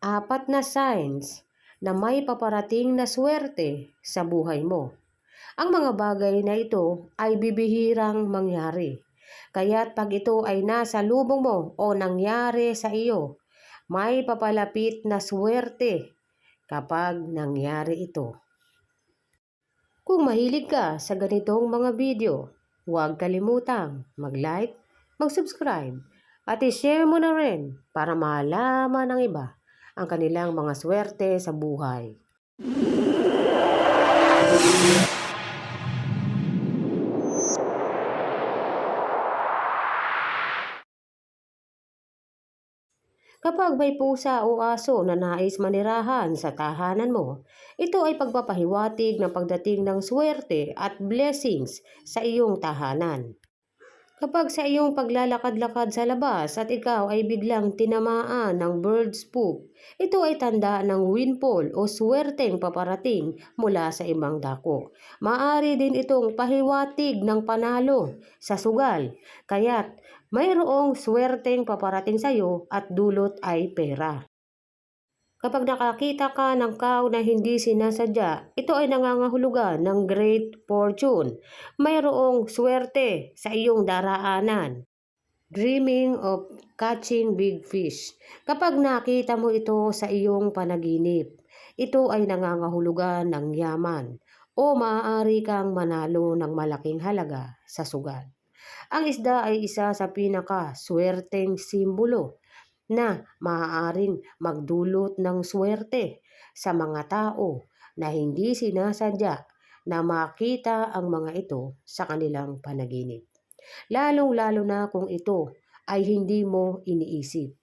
apat na signs na may paparating na swerte sa buhay mo. Ang mga bagay na ito ay bibihirang mangyari. Kaya't pag ito ay nasa lubong mo o nangyari sa iyo, may papalapit na swerte kapag nangyari ito. Kung mahilig ka sa ganitong mga video, huwag kalimutang mag-like, mag-subscribe, at i-share mo na rin para malaman ng iba ang kanilang mga swerte sa buhay. Kapag may pusa o aso na nais manirahan sa tahanan mo, ito ay pagpapahiwatig ng pagdating ng swerte at blessings sa iyong tahanan. Kapag sa iyong paglalakad-lakad sa labas at ikaw ay biglang tinamaan ng bird's poop, ito ay tanda ng windfall o swerteng paparating mula sa ibang dako. Maari din itong pahiwatig ng panalo sa sugal, kaya't mayroong swerteng paparating sa iyo at dulot ay pera. Kapag nakakita ka ng cow na hindi sinasadya, ito ay nangangahulugan ng great fortune. Mayroong swerte sa iyong daraanan. Dreaming of catching big fish. Kapag nakita mo ito sa iyong panaginip, ito ay nangangahulugan ng yaman o maaari kang manalo ng malaking halaga sa sugal. Ang isda ay isa sa pinaka swerteng simbolo na maaaring magdulot ng swerte sa mga tao na hindi sinasadya na makita ang mga ito sa kanilang panaginip. Lalong-lalo na kung ito ay hindi mo iniisip.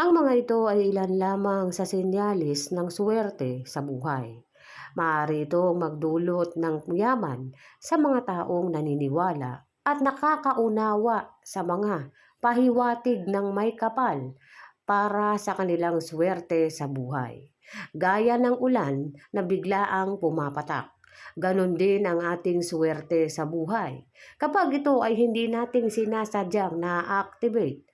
Ang mga ito ay ilan lamang sa senyalis ng swerte sa buhay. Maaari itong magdulot ng yaman sa mga taong naniniwala at nakakaunawa sa mga pahiwatig ng may kapal para sa kanilang swerte sa buhay. Gaya ng ulan na biglaang pumapatak. Ganon din ang ating swerte sa buhay. Kapag ito ay hindi nating sinasadyang na-activate,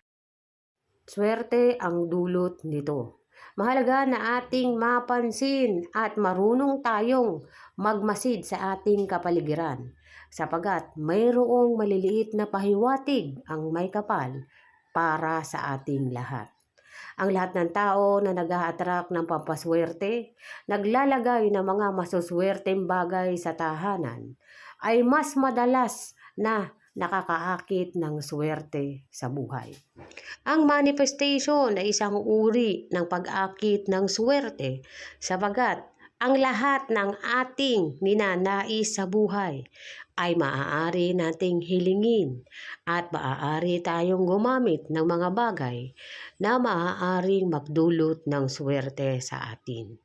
swerte ang dulot nito. Mahalaga na ating mapansin at marunong tayong magmasid sa ating kapaligiran sapagat mayroong maliliit na pahiwatig ang may kapal para sa ating lahat. Ang lahat ng tao na nag attract ng pampaswerte, naglalagay ng mga masuswerteng bagay sa tahanan, ay mas madalas na nakakaakit ng swerte sa buhay. Ang manifestation ay isang uri ng pag-akit ng swerte sapagat ang lahat ng ating ninanais sa buhay ay maaari nating hilingin at maaari tayong gumamit ng mga bagay na maaaring magdulot ng swerte sa atin.